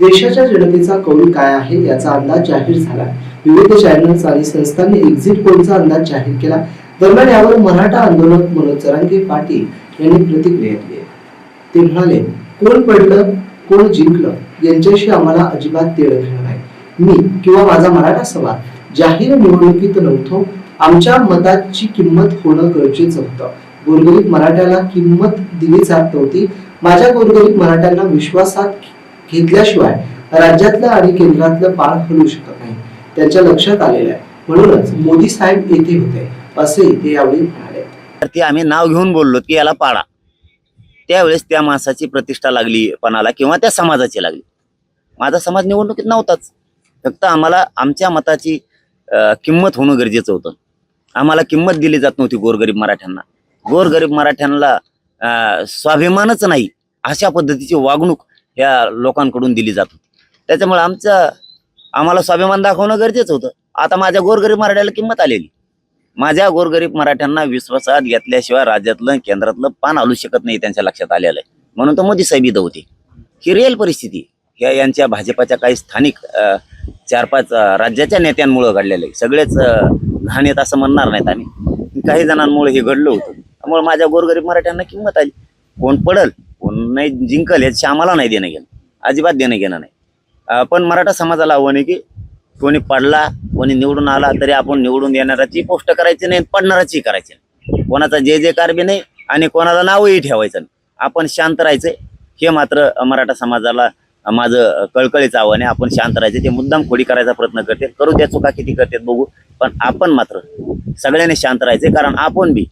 देशाच्या जनतेचा कौल काय आहे याचा अंदाज जाहीर झाला. विविध चॅनल्स आणि संस्थांनी एक्झिट पोलचा अंदाज जाहीर केला. दरम्यान यावर मराठा आंदोलक मनोज जरांगे पाटील यांनी प्रतिक्रिया दिली. ते म्हणाले कोण पडलं कोण जिंकलं यांच्याशी आम्हाला अजिबात तेळ घेणार नाही. मी किंवा माझा मराठा समाज जाहीर निवडणुकीत नव्हतो. आमच्या मताची किंमत होणं गरजेचं होतं. गोरगरीब मराठ्याला किंमत दिली जात नव्हती. माझ्या गोरगरीब मराठ्यांना विश्वासात घेतल्याशिवाय राज्यातलं आणि केंद्रातलं पाळ हलू शकत नाही. त्यांच्या लक्षात आलेलं आहे. म्हणूनच मोदी साहेब येथे होते असे ते यावेळी म्हणाले. तर ते आम्ही नाव घेऊन बोललो की याला पाडा. त्यावेळेस त्या माणसाची प्रतिष्ठा लागली पणाला किंवा त्या समाजाची लागली. माझा समाज निवडणुकीत नव्हताच. फक्त आम्हाला आमच्या मताची किंमत होणं गरजेचं होतं. आम्हाला किंमत दिली जात नव्हती गोरगरीब मराठ्यांना. गोरगरीब मराठ्यांना स्वाभिमानच नाही अशा पद्धतीची वागणूक ह्या लोकांकडून दिली जात होती. त्याच्यामुळे आमचं आम्हाला स्वाभिमान दाखवणं गरजेचं होतं. आता माझ्या गोरगरीब मराठ्याला किंमत आलेली. माझ्या गोरगरीब मराठ्यांना विश्वासात घेतल्याशिवाय राज्यातलं केंद्रातलं पान हलू शकत नाही त्यांच्या लक्षात आलेलं आहे. म्हणून तर मोदी साहेब इथं होते. ही रिअल परिस्थिती. ह्या यांच्या भाजपाच्या काही स्थानिक चार पाच राज्याच्या नेत्यांमुळे घडलेलं आहे. सगळेच घाण येत असं म्हणणार नाहीत आम्ही. काही जणांमुळे हे घडलं होतं. त्यामुळे माझ्या गोरगरीब मराठ्यांना किंमत आली. कोण पडल? कोण नाही जिंकल याची आम्हाला नाही देणं घेणं. अजिबात देणं घेणं नाही. पण मराठा समाजाला आव्हान आहे की कोणी पडला कोणी निवडून आला तरी आपण निवडून येणाराची पोस्ट करायची नाही पडणाराची करायची नाही. कोणाचा जे जे कार बी नाही आणि कोणाला नावही ठेवायचं नाही. आपण शांत राहायचं हे मात्र मराठा समाजाला माझं कळकळीचं आव्हान आहे. आपण शांत राहायचं ते मुद्दाम खोडी करायचा प्रयत्न करते करू त्या चुका किती करतात बघू. पण आपण मात्र सगळ्यांनी शांत राहायचे कारण आपण बी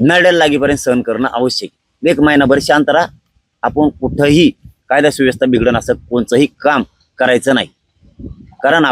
नरड्याला लागीपर्यंत सहन करणं आवश्यक आहे. एक महिनाभर शांत राहा. आपण कुठंही कायदा सुव्यवस्था बिघडण असं कोणतंही काम करायचं नाही. कारण